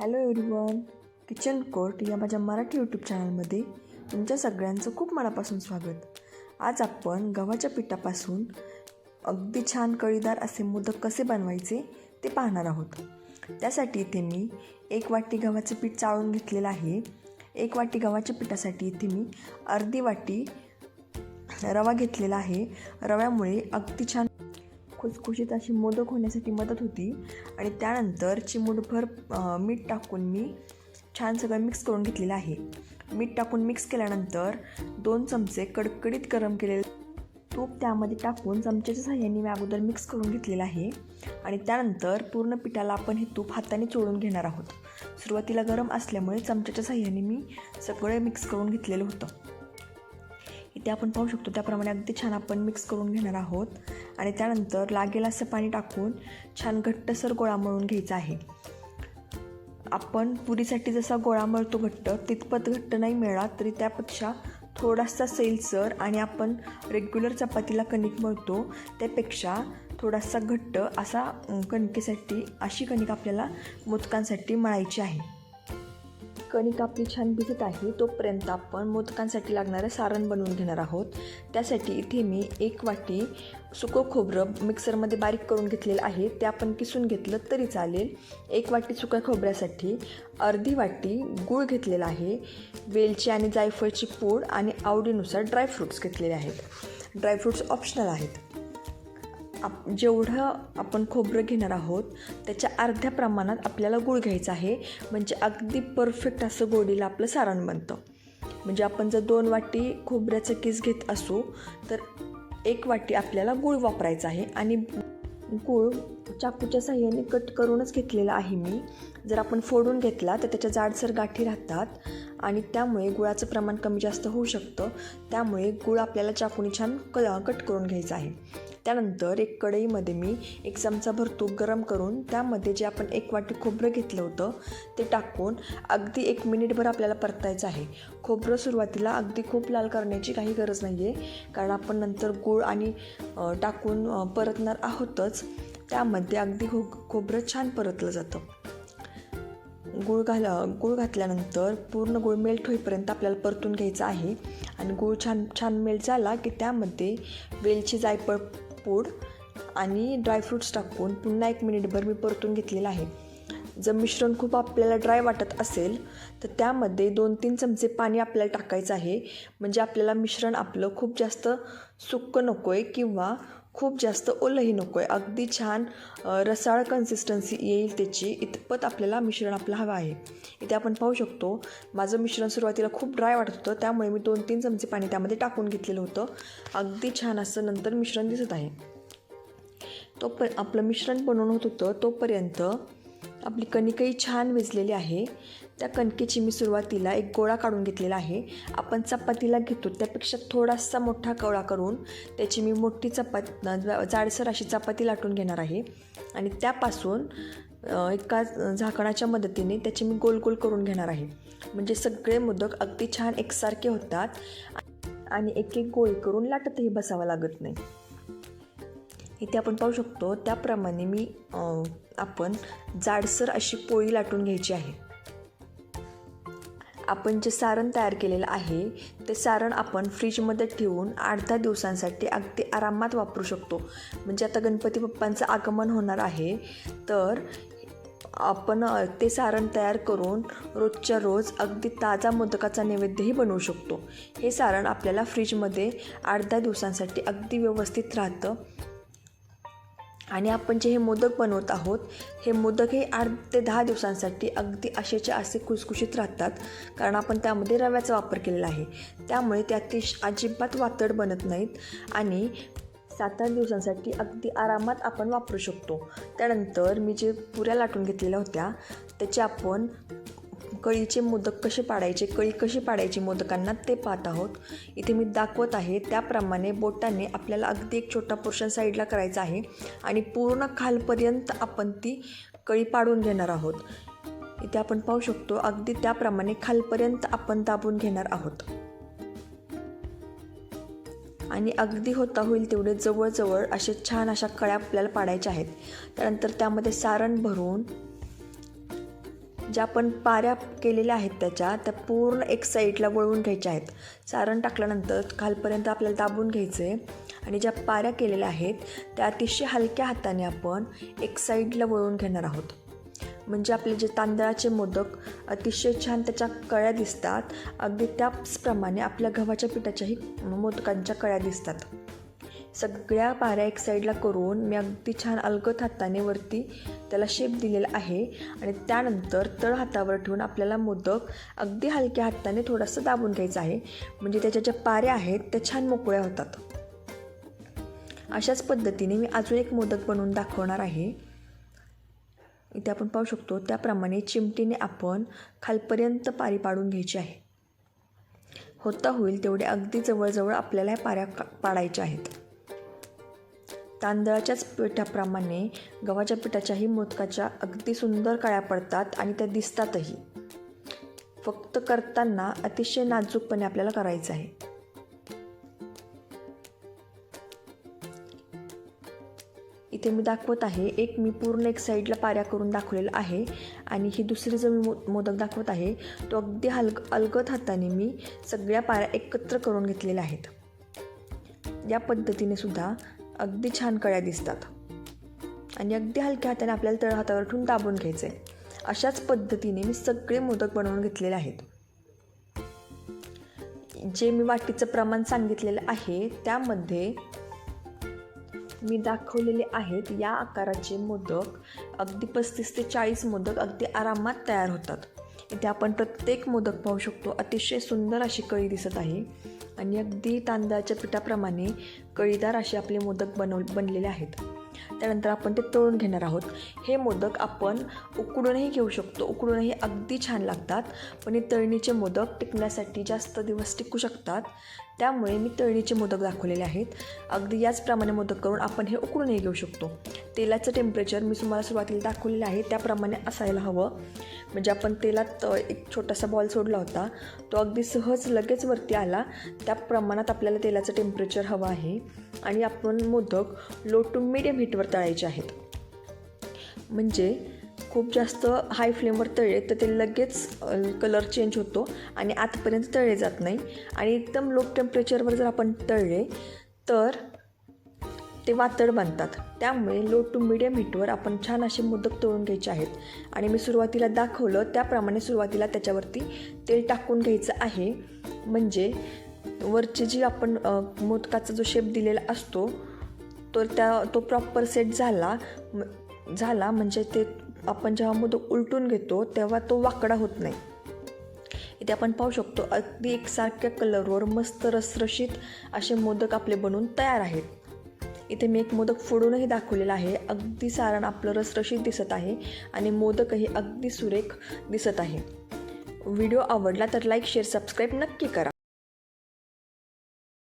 Hello everyone kitchen court या माझ्या Marathi YouTube चॅनलमध्ये तुमच्या सगळ्यांचं खूप मनापासून स्वागत. आज आपण गव्हाच्या पिठापासून अगदी छान कळीदार असे मोदक कसे बनवायचे ते पाहणार आहोत. त्यासाठी इथे मी एक वाटी गव्हाचं पीठ चाळून घेतलेलं आहे. एक वाटी गव्हाच्या पिठासाठी इथे मी अर्धी वाटी रवा घेतलेला आहे. रव्यामुळे अगदी छान खुसखुशीत अशी मोदक होण्यासाठी मदत होती. आणि त्यानंतर चिमूटभर मीठ टाकून मी छान सगळं मिक्स करून घेतलेलं आहे. मीठ टाकून मिक्स केल्यानंतर दोन चमचे कडकडीत गरम केलेले तूप त्यामध्ये टाकून चमच्याच्या साह्याने मी अगोदर मिक्स करून घेतलेलं आहे. आणि त्यानंतर पूर्ण पिठाला आपण हे तूप हाताने चोळून घेणार आहोत. सुरुवातीला गरम असल्यामुळे चमच्याच्या सहाय्याने मी सगळं मिक्स करून घेतलेलं होतं. ते आपण पाहू शकतो. त्याप्रमाणे अगदी छान आपण मिक्स करून घेणार आहोत. आणि त्यानंतर लागेल असं पाणी टाकून छान घट्टसर गोळा मळून घ्यायचा आहे. आपण पुरीसाठी जसा गोळा मळतो घट्ट तितपत घट्ट नाही मिळाला तरी त्यापेक्षा थोडासा सैलसर आणि आपण रेग्युलर चपातीला कणिक मळतो त्यापेक्षा थोडासा घट्ट असा कणकेसाठी अशी कणिक आपल्याला मोदकांसाठी मळायची आहे. कणिक आपली छान भिजत आहे तोपर्यंत आपण मोदकांसाठी लागणारं सारण बनवून घेणार आहोत. त्यासाठी इथे मी एक वाटी सुकं खोबरं मिक्सरमध्ये बारीक करून घेतलेलं आहे. ते आपण किसून घेतलं तरी चालेल. एक वाटी सुक्या खोबऱ्यासाठी अर्धी वाटी गूळ घेतलेला आहे. वेलची आणि जायफळची पूड आणि आवडीनुसार ड्रायफ्रूट्स घेतलेले आहेत. ड्रायफ्रूट्स ऑप्शनल आहेत. आप जेवढं आपण खोबरं घेणार आहोत त्याच्या अर्ध्या प्रमाणात आपल्याला गूळ घ्यायचा आहे. म्हणजे अगदी परफेक्ट असं गोडीला आपलं सारण बनतं. म्हणजे आपण जर दोन वाटी खोबऱ्याचं किस घेत असू तर एक वाटी आपल्याला गूळ वापरायचा आहे. आणि गूळ चाकूच्या साह्याने कट करूनच घेतलेला आहे मी. जर आपण फोडून घेतला तर त्याच्या जाडसर गाठी राहतात. आणि त्यामुळे गुळाचं प्रमाण कमी जास्त होऊ शकतं. त्यामुळे गुळ आपल्याला चाकूने छान क कट करून घ्यायचा आहे. त्यानंतर एक कढईमध्ये मी एक चमचाभर तूप गरम करून. त्यामध्ये जे आपण एक वाटी खोबरं घेतलं होतं ते टाकून अगदी एक मिनिटभर आपल्याला परतायचं आहे. खोबरं सुरुवातीला अगदी खूप लाल करण्याची काही गरज नाही आहे कारण आपण नंतर गूळ आणि टाकून परतणार आहोतच. त्यामध्ये अगदी खो खोबरं छान परतलं जातं. गूळ घाल गूळ घातल्यानंतर पूर्ण गूळ मेल्ट होईपर्यंत आपल्याला परतून घ्यायचा आहे. आणि गूळ छान छान मेल्ट झाला की त्यामध्ये वेलची जायफळ पूड आणि ड्रायफ्रूट्स टाकून पुन्हा एक मिनिटभर मी परतून घेतलेलं आहे. जर मिश्रण खूप आपल्याला ड्राय वाटत असेल तर त्यामध्ये दोन तीन चमचे पाणी आपल्याला टाकायचं आहे. म्हणजे आपल्याला मिश्रण आपलं खूप जास्त सुक्क नको आहे किंवा खूप जास्त ओलंही नको आहे अगदी छान रसाळ कन्सिस्टन्सी येईल त्याची. इतपत आपल्याला मिश्रण आपलं हवं आहे. इथे आपण पाहू शकतो माझं मिश्रण सुरुवातीला खूप ड्राय वाटत होतं. त्यामुळे मी दोन तीन चमचे पाणी त्यामध्ये टाकून घेतलेलं होतं. अगदी छान असं नंतर मिश्रण दिसत आहे. तो प आपलं मिश्रण बनवून होत होतं तोपर्यंत आपली कणिकही छान विजलेली आहे. त्या कणकेची मी सुरुवातीला एक गोळा काढून घेतलेला आहे. आपण चपातीला घेतो त्यापेक्षा थोडासा मोठा गोळा करून त्याची मी मोठी चपात जाडसर अशी चपाती लाटून घेणार आहे. आणि त्यापासून एका झाकणाच्या मदतीने त्याचे मी गोल गोल करून घेणार आहे. म्हणजे सगळे मोदक अगदी छान एकसारखे होतात. आणि एक एक गोळी करून लाटतही बसावं लागत नाही. इथे आपण पाहू शकतो त्याप्रमाणे मी आपण जाडसर अशी पोळी लाटून घ्यायची आहे. आपण जे सारण तयार केलेलं आहे ते सारण आपण फ्रीजमध्ये ठेवून आठ दहा दिवसांसाठी अगदी आरामात वापरू शकतो. म्हणजे आता गणपती बाप्पांचं आगमन होणार आहे तर आपण ते सारण तयार करून रोजच्या रोज अगदी ताजा मोदकाचा नैवेद्यही बनवू शकतो. हे सारण आपल्याला फ्रीजमध्ये आठ दहा दिवसांसाठी अगदी व्यवस्थित राहतं. आणि आपण जे हे मोदक बनवत आहोत हे मोदक हे आठ ते दहा दिवसांसाठी अगदी असेचे असे खुसखुशीत राहतात कारण आपण त्यामध्ये रव्याचा वापर केलेला आहे. त्यामुळे ते अतिश अजिबात वातड बनत नाहीत आणि सात आठ दिवसांसाठी अगदी आरामात आपण वापरू शकतो. त्यानंतर मी जे पुऱ्या लाटून घेतलेल्या होत्या त्याचे आपण कळीचे मोदक कसे पाडायचे कळी कशी पाडायची मोदकांना ते पाहत आहोत. इथे मी दाखवत आहे त्याप्रमाणे बोटाने आपल्याला अगदी एक छोटा पोर्शन साईडला करायचा आहे आणि पूर्ण खालपर्यंत आपण ती कळी पाडून घेणार आहोत. इथे आपण पाहू शकतो अगदी त्याप्रमाणे खालपर्यंत आपण दाबून घेणार आहोत. आणि अगदी होता होईल तेवढे जवळजवळ असे छान अशा कळ्या आपल्याला पाडायच्या आहेत. त्यानंतर त्यामध्ये सारण भरून ज्या आपण पाऱ्या केलेल्या आहेत त्याच्या त्या पूर्ण एक साईडला वळवून घ्यायच्या आहेत. सारण टाकल्यानंतर खालपर्यंत आपल्याला दाबून घ्यायचं आहे आणि ज्या पाऱ्या केलेल्या आहेत त्या अतिशय हलक्या हाताने आपण एक साईडला वळवून घेणार आहोत. म्हणजे आपले जे तांदळाचे मोदक अतिशय छान त्याच्या कळ्या दिसतात. अगदी त्याचप्रमाणे आपल्या गव्हाच्या पिठाच्याही मोदकांच्या कळ्या दिसतात. सगळ्या पाऱ्या एक साईडला करून मी अगदी छान अलगत हाताने वरती त्याला शेप दिलेला आहे. आणि त्यानंतर तळ हातावर ठेवून आपल्याला मोदक अगदी हलक्या हाताने थोडंसं दाबून घ्यायचं आहे. म्हणजे त्याच्या ज्या पाऱ्या आहेत त्या छान मोकळ्या होतात. अशाच पद्धतीने मी अजून एक मोदक बनवून दाखवणार आहे. इथे आपण पाहू शकतो त्याप्रमाणे चिमटीने आपण खालपर्यंत पारी पाडून घ्यायची आहे. होता होईल तेवढे अगदी जवळजवळ आपल्याला ह्या पाऱ्या का- पाडायच्या आहेत. तांदळाच्याच पिठाप्रमाणे गव्हाच्या पिठाच्याही मोदकाच्या अगदी सुंदर काळ्या पडतात आणि त्या दिसतातही. फक्त करताना अतिशय नाजूकपणे आपल्याला करायचं आहे. इथे मी दाखवत आहे एक मी पूर्ण एक साईडला पाऱ्या करून दाखवलेला आहे आणि ही दुसरी जो मी मो मोदक दाखवत आहे तो अगदी हलग अलगद हाताने मी सगळ्या पाऱ्या एकत्र करून घेतलेल्या आहेत. या पद्धतीने सुद्धा अगदी छान कळ्या दिसतात. आणि अगदी हलक्या हाताने आपल्याला तळ हातावर ठेवून दाबून घ्यायचं आहे अशाच पद्धतीने मी सगळे मोदक बनवून घेतलेले आहेत. जे मी वाटीचं प्रमाण सांगितलेलं आहे त्यामध्ये मी दाखवलेले आहेत या आकाराचे मोदक. अगदी पस्तीस ते चाळीस मोदक अगदी आरामात तयार होतात. इथे आपण प्रत्येक मोदक पाहू शकतो. अतिशय सुंदर अशी कळी दिसत आहे. आणि अगदी तांदळाच्या पिठाप्रमाणे कळीदार असे आपले मोदक बनव बनलेले आहेत. त्यानंतर आपण ते तळून घेणार आहोत. हे मोदक आपण उकडूनही घेऊ शकतो. उकडूनही अगदी छान लागतात. पण हे तळणीचे मोदक टिकण्यासाठी जास्त दिवस टिकू शकतात. त्यामुळे मी तळणीचे मोदक दाखवलेले आहेत. अगदी याचप्रमाणे मोदक करून आपण हे उकडूनही घेऊ शकतो. तेलाचं टेम्परेचर मी तुम्हाला सुरुवातीला दाखवलेलं आहे. त्याप्रमाणे असायला हवं. म्हणजे आपण तेलात एक छोटासा बॉल सोडला होता. तो अगदी सहज लगेच वरती आला. त्या प्रमाणात आपल्याला तेलाचं टेम्परेचर हवं आहे. आणि आपण मोदक लो टू मिडियम हीटवर तळायचे आहेत. म्हणजे खूप जास्त हाय फ्लेमवर तळले तर ते लगेच कलर चेंज होतो आणि आतपर्यंत तळले जात नाही. आणि एकदम लो टेम्परेचरवर जर आपण तळले तर ते वातड बनतात. त्यामुळे लो टू मिडियम हीटवर आपण छान असे मोदक तळून घ्यायचे आहेत. आणि मी सुरुवातीला दाखवलं त्याप्रमाणे सुरुवातीला त्याच्यावरती तेल टाकून घ्यायचं आहे. म्हणजे वरची जी आपण मोदकाचा जो शेप दिलेला असतो तर त्या तो प्रॉपर सेट झाला. झाला म्हणजे ते आपण जेव्हा मोदक उलटून घेतो तेव्हा तो वाकडा होत नाही. इथे आपण पाहू शकतो अगदी एकसारख्या कलरवर मस्त रसरशीत असे मोदक आपले बनवून तयार आहेत. इथे मी एक मोदक फोडूनही दाखवलेला आहे. अगदी सारण आपलं रसरशीत दिसत आहे आणि मोदकही अगदी सुरेख दिसत आहे. व्हिडिओ आवडला तर लाईक शेअर सबस्क्राईब नक्की करा.